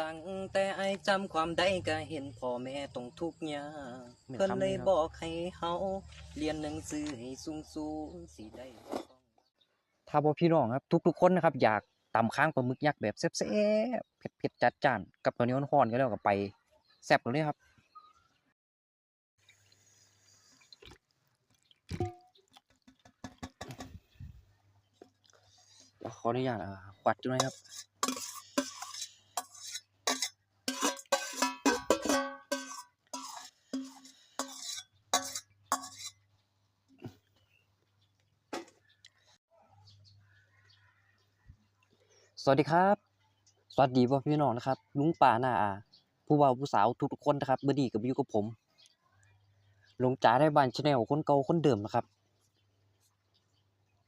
ตั้งแต่ไอจำความได้ก็เห็นพ่อแม่ต้องทุกข์ยากเหมือนเพิ่นคำเลยนี้ครับบอกให้เฮาเรียนหนังสือให้สูงๆสิได้บ่ต้อง ถ้าบ่พี่น้องครับทุกๆคนนะครับอยากตำข้างปลาหมึกยักษ์แบบแซ่บๆเผ็ดๆจัดจ้านกับข้าวเหนียวร้อนๆก็แล้วก็ไปแซ่บกันเลยครับเดี๋ยวขออนุญาตอ่าควัดจุหน่อยครับ สวัสดีครับ สวัสดีพ่อพี่น้องนะครับ ลุงป่าหน้าอาผู้บ่าวผู้สาวทุกๆคนนะครับเบอร์ดีกับอยู่กับผมลงจ่าได้บ้านชาแนลคนเก่าคนเดิมนะครับ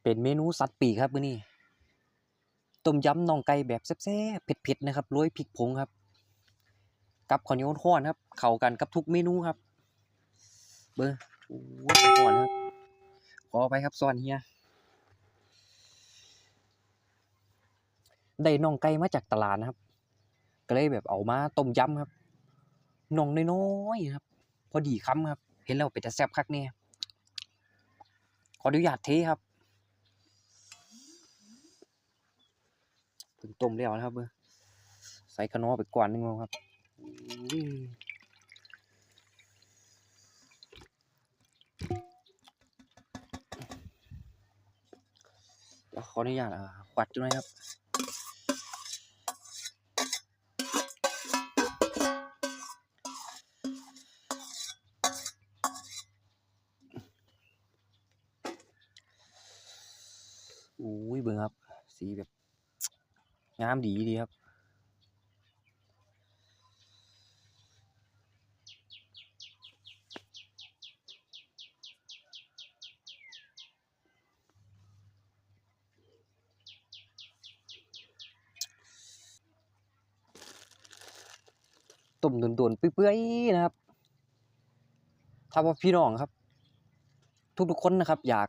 เป็นเมนูสัตว์ปีกครับมื้อนี้ต้มยำน่องไก่แบบแซ่บๆเผ็ดๆนะครับโรยพริกผงครับ กับข้าวเหนียวร้อนครับ เข้ากันกับทุกเมนูครับ เบอร์โอ้ยร้อนครับขอไปครับสอนเฮีย ได้น่องไก่มาจากตลาดนะครับ ก็เลยแบบเอามาต้มยำครับน่องน้อยๆครับ พอดีคำครับ เห็นแล้วเป็นแต่แซ่บคักเนี่ยขออนุญาตเทครับเพิ่งต้มแล้วนะครับเบอร์ใส่ขนอไปก่อนหนึงครับอุ้ยเดี๋ยวขออนุญาตอ่าควัดจุหน่อยครับ อุ้ยเบิ่งครับ สีแบบงามดีดีครับต้มโดนๆเปื่อยๆนะครับถ้าว่าพี่น้องครับ ทุกๆคนนะครับ อยาก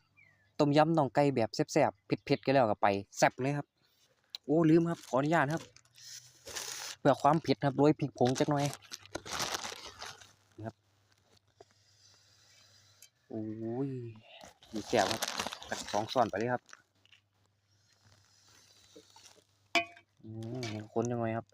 ต้มยำน่องไก่แบบแซ่บๆเผ็ดๆกันแล้วก็ไปแซ่บเลยครับ โอ้ลืมครับขออนุญาตครับ เพื่อความเผ็ดครับโรยพริกผงจักหน่อยครับโอ้ยมีแก้วครับตักสองส่อนไปเลยครับอืมคนยังไงครับ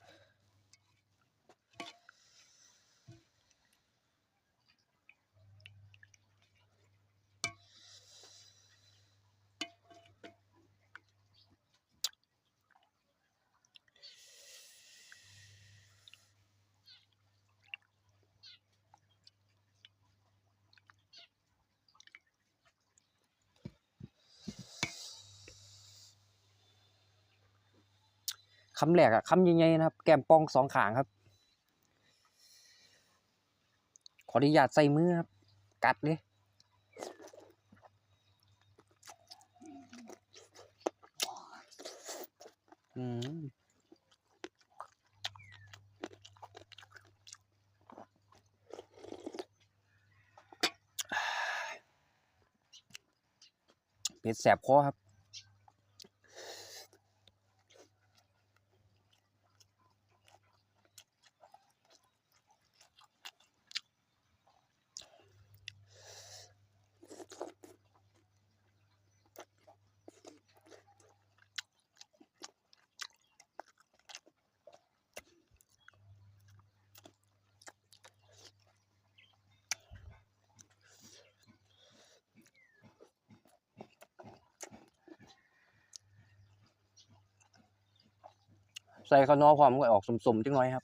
คำแรกอะคำใหญ่ๆนะครับ แก้มปองสองขางครับ ขออนุญาตใส่มือครับ กัดเลยอืมเผ็ดแสบคอครับ ใส่ข้าวนอความก็ออกสมๆจังหน่อยครับ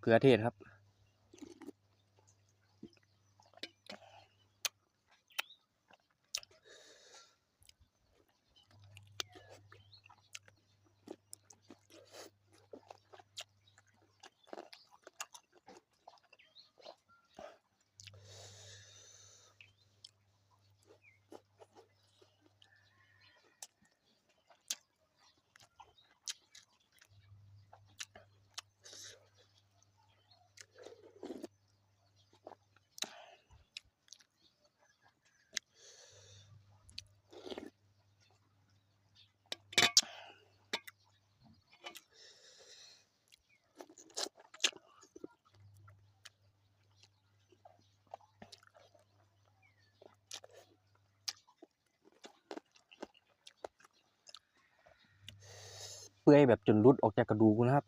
เกลือเทศครับ เปื่อยแบบจนรุดออกจากกระดูกนะครับ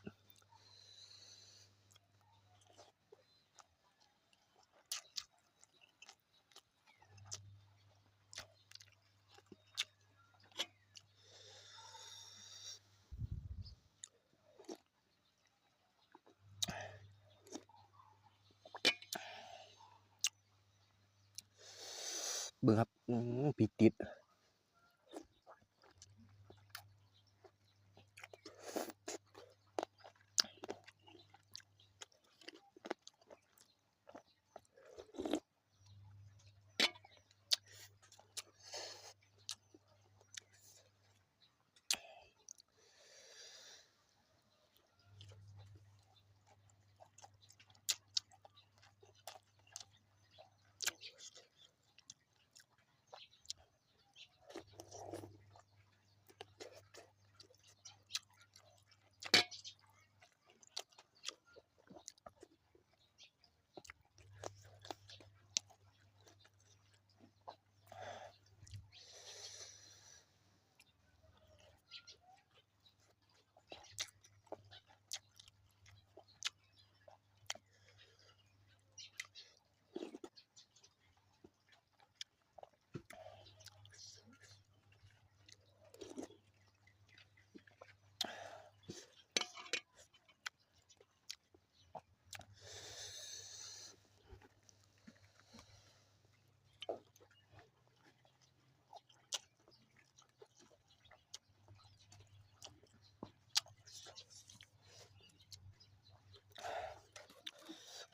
เบิ่งครับอื้อพริกติด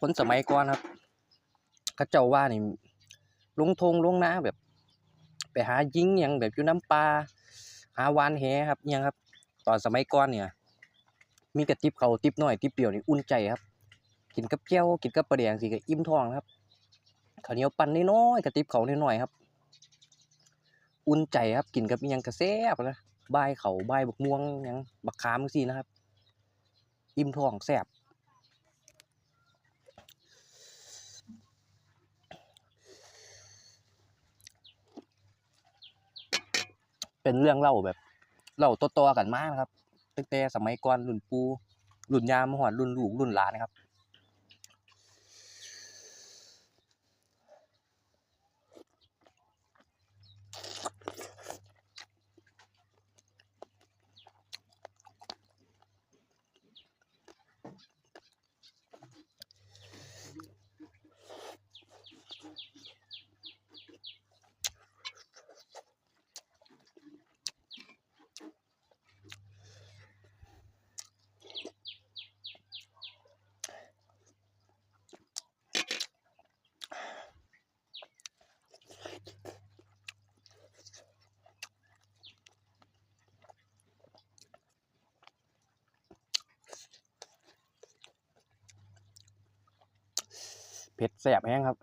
คนสมัยก่อนครับเขาเจ้าว่านี่ลงทงลงนาแบบ ไปหายิงหยังแบบอยู่น้ำปลาหาวานแหครับยังครับ ตอนสมัยก่อนเนี่ย มีกระติบเขาติบน้อยติบเปรี้ยวนี่อุ่นใจครับ กินกับแก้วกินกับปลาแดงสิก็อิ่มท้องนะครับข้าวเหนียวปั่นน้อยๆกระติบเขาวน้อยๆครับ อุ่นใจครับกินกับยังกระแซบนะใบเขาบายบักม่วงยังบักขามจังซี่นะครับ อิ่มท้องแซบ เป็นเรื่องเล่าแบบเล่าตัวๆกันมานะครับตั้งแต่สมัยก่อนรุ่นปูรุ่นยามมาฮอดรุ่นลูกรุ่นหลานนะครับ ผ็ดแสบแห้งครับ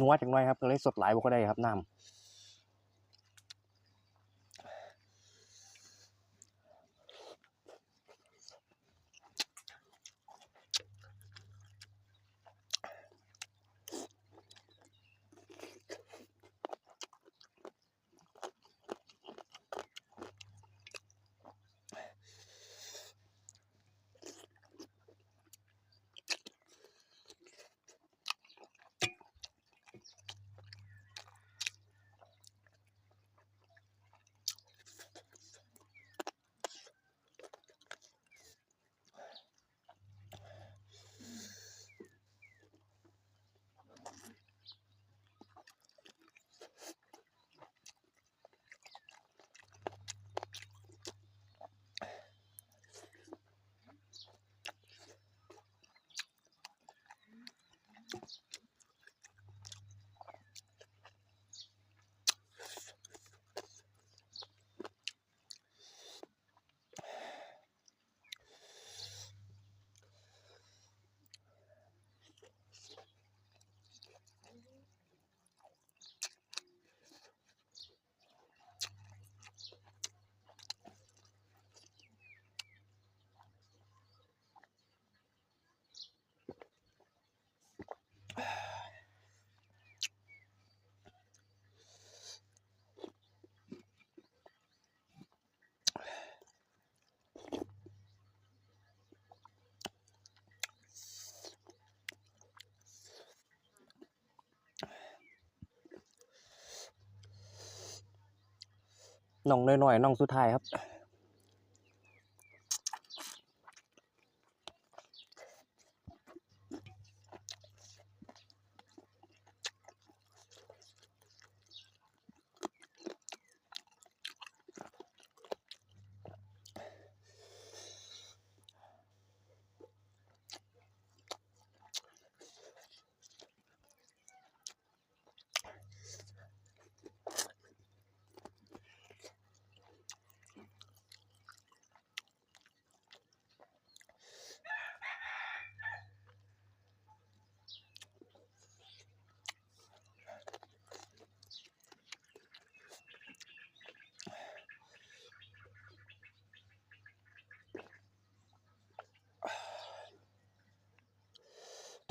นัวจังหน่อยครับก็เลยสดหลายบ่ก็ได้ครับน้ำ น่องน้อยๆน่องสุดท้ายครับ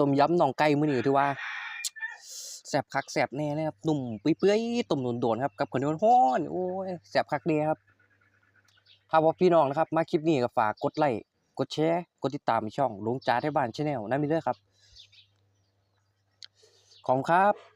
ต้มยำน่องไก่มื้อนี้ถือว่าแสบคักแสบแน่เลยครับนุ่มเปื่อยๆต้มโดนๆครับกับข้าวเหนียวร้อนโอ้ยแสบคักเดีครับถ้าว่าพี่น้องนะครับ มาคลิปนี้ก็ฝากกดไลค์กดแชร์กดติดตามช่องลุงจ้าที่บ้านชาแนลนั่นมีเด้อครับ ขอบคุณครับ